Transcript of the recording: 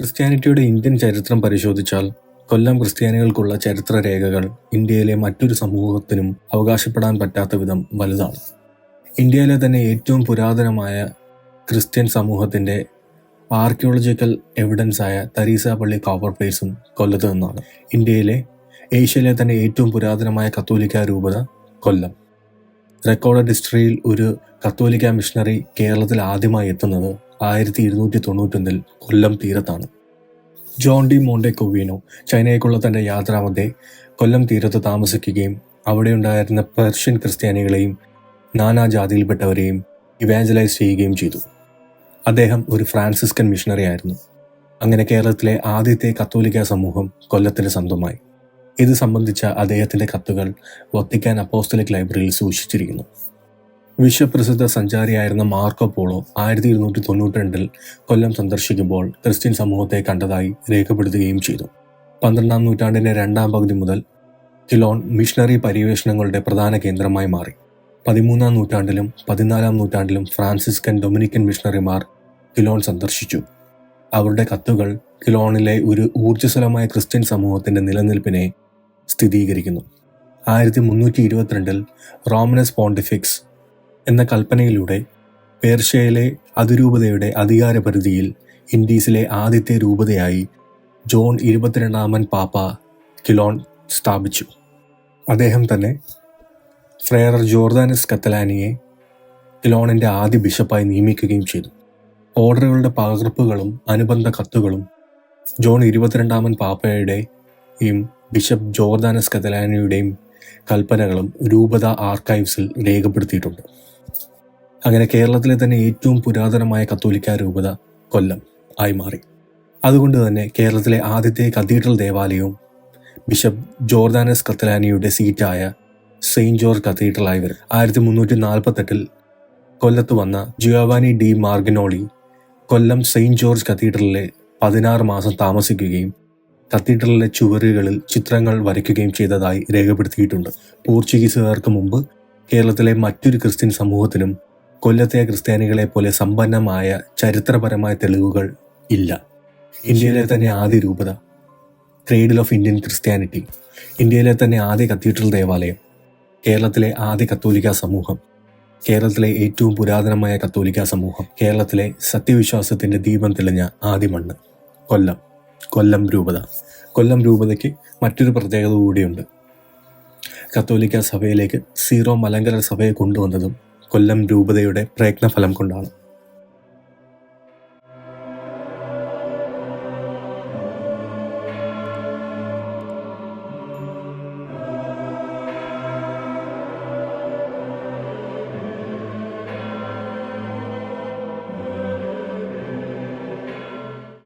ക്രിസ്ത്യാനിറ്റിയുടെ Indian ചരിത്രം പരിശോധിച്ചാൽ കൊല്ലം ക്രിസ്ത്യാനികൾക്കുള്ള ചരിത്ര രേഖകൾ ഇന്ത്യയിലെ മറ്റൊരു സമൂഹത്തിനും അവകാശപ്പെടാൻ പറ്റാത്ത വിധം വലുതാണ്. ഇന്ത്യയിലെ തന്നെ ഏറ്റവും പുരാതനമായ ക്രിസ്ത്യൻ സമൂഹത്തിന്റെ ആർക്കിയോളജിക്കൽ എവിഡൻസ് ആയ തരീസ പള്ളി കോപ്പർ പ്ലേസും കൊല്ലത്ത് നിന്നാണ്. ഇന്ത്യയിലെ ഏഷ്യയിലെ തന്നെ ഏറ്റവും പുരാതനമായ കത്തോലിക്ക രൂപത കൊല്ലം. റെക്കോർഡ് ഹിസ്റ്ററിയിൽ ഒരു കത്തോലിക്ക മിഷണറി കേരളത്തിൽ ആദ്യമായി എത്തുന്നത് ആയിരത്തി ഇരുന്നൂറ്റി തൊണ്ണൂറ്റൊന്നിൽ കൊല്ലം തീരത്താണ്. ജോൺ ഡി മോണ്ടെ കൊവീനോ ചൈനയ്ക്കുള്ള തന്റെ യാത്രാമധ്യേ കൊല്ലം തീരത്ത് താമസിക്കുകയും അവിടെയുണ്ടായിരുന്ന പേർഷ്യൻ ക്രിസ്ത്യാനികളെയും നാനാജാതിയിൽപ്പെട്ടവരെയും ഇവാഞ്ചലൈസ് ചെയ്യുകയും ചെയ്തു. അദ്ദേഹം ഒരു ഫ്രാൻസിസ്കൻ മിഷണറി ആയിരുന്നു. അങ്ങനെ കേരളത്തിലെ ആദ്യത്തെ കത്തോലിക്ക സമൂഹം കൊല്ലത്തിന് സ്വന്തമായി. ഇത് സംബന്ധിച്ച അദ്ദേഹത്തിന്റെ കത്തുകൾ വത്തിക്കാൻ അപ്പോസ്റ്റലിക് ലൈബ്രറിയിൽ സൂക്ഷിച്ചിരിക്കുന്നു. വിശ്വപ്രസിദ്ധ സഞ്ചാരിയായിരുന്ന മാർക്കോ പോളോ ആയിരത്തി ഇരുന്നൂറ്റി തൊണ്ണൂറ്റി രണ്ടിൽ കൊല്ലം സന്ദർശിക്കുമ്പോൾ ക്രിസ്ത്യൻ സമൂഹത്തെ കണ്ടതായി രേഖപ്പെടുത്തുകയും ചെയ്തു. പന്ത്രണ്ടാം നൂറ്റാണ്ടിന്റെ രണ്ടാം പകുതി മുതൽ കിലോൺ മിഷണറി പര്യവേഷണങ്ങളുടെ പ്രധാന കേന്ദ്രമായി മാറി. പതിമൂന്നാം നൂറ്റാണ്ടിലും പതിനാലാം നൂറ്റാണ്ടിലും ഫ്രാൻസിസ്കൻ ഡൊമിനിക്കൻ മിഷണറിമാർ കിലോൺ സന്ദർശിച്ചു. അവരുടെ കത്തുകൾ കിലോണിലെ ഒരു ഊർജസ്വലമായ ക്രിസ്ത്യൻ സമൂഹത്തിന്റെ നിലനിൽപ്പിനെ സ്ഥിരീകരിക്കുന്നു. ആയിരത്തി മുന്നൂറ്റി ഇരുപത്തിരണ്ടിൽ റോമനസ് പോണ്ടിഫിക്സ് എന്ന കൽപ്പനയിലൂടെ പേർഷ്യയിലെ അതിരൂപതയുടെ അധികാരപരിധിയിൽ ഇൻഡീസിലെ ആദ്യത്തെ രൂപതയായി ജോൺ ഇരുപത്തിരണ്ടാമൻ പാപ്പ കിലോൺ സ്ഥാപിച്ചു. അദ്ദേഹം തന്നെ ഫ്രേറർ ജോർദാനസ് കത്തലാനിയെ കിലോണിന്റെ ആദ്യ ബിഷപ്പായി നിയമിക്കുകയും ചെയ്തു. ഓർഡറുകളുടെ പകർപ്പുകളും അനുബന്ധ കത്തുകളും ജോൺ ഇരുപത്തിരണ്ടാമൻ പാപ്പയുടെയും ബിഷപ്പ് ജോർദാനസ് കത്തലാനിയുടെയും കൽപ്പനകളും രൂപത ആർക്കൈവ്സിൽ രേഖപ്പെടുത്തിയിട്ടുണ്ട്. അങ്ങനെ കേരളത്തിലെ തന്നെ ഏറ്റവും പുരാതനമായ കത്തോലിക്ക രൂപത കൊല്ലം ആയി മാറി. അതുകൊണ്ട് തന്നെ കേരളത്തിലെ ആദ്യത്തെ കത്തീഡ്രൽ ദേവാലയവും ബിഷപ്പ് ജോർദാനസ് കത്തലാനിയുടെ സീറ്റായ സെയിന്റ് ജോർജ് കത്തീഡ്രലായി വരും. ആയിരത്തി മുന്നൂറ്റി നാൽപ്പത്തെട്ടിൽ കൊല്ലത്ത് വന്ന Giovanni de Marignolli Kollam saint George കത്തീഡ്രലിലെ പതിനാറ് മാസം താമസിക്കുകയും കത്തീഡ്രലിലെ ചുവരുകളിൽ ചിത്രങ്ങൾ വരയ്ക്കുകയും ചെയ്തതായി രേഖപ്പെടുത്തിയിട്ടുണ്ട്. പോർച്ചുഗീസുകാർക്ക് മുമ്പ് കേരളത്തിലെ മറ്റൊരു ക്രിസ്ത്യൻ സമൂഹത്തിനും കൊല്ലത്തെ ക്രിസ്ത്യാനികളെ പോലെ സമ്പന്നമായ ചരിത്രപരമായ തെളിവുകൾ ഇല്ല. ഇന്ത്യയിലെ തന്നെ ആദ്യ രൂപത ക്രേഡിൽ ഓഫ് ഇന്ത്യൻ ക്രിസ്ത്യാനിറ്റി. ഇന്ത്യയിലെ തന്നെ ആദ്യ കത്തീഡ്രൽ ദേവാലയം കേരളത്തിലെ ആദ്യ കത്തോലിക്ക സമൂഹം കേരളത്തിലെ ഏറ്റവും പുരാതനമായ കത്തോലിക്ക സമൂഹം കേരളത്തിലെ സത്യവിശ്വാസത്തിന്റെ ദീപം തെളിഞ്ഞ ആദ്യ മണ്ണ് കൊല്ലം കൊല്ലം രൂപത. കൊല്ലം രൂപതയ്ക്ക് മറ്റൊരു പ്രത്യേകത കൂടിയുണ്ട്. കത്തോലിക്ക സഭയിലേക്ക് സീറോ മലങ്കര സഭയെ കൊണ്ടുവന്നതും കൊല്ലം രൂപതയുടെ പ്രയത്നഫലം കൊണ്ടാണ്.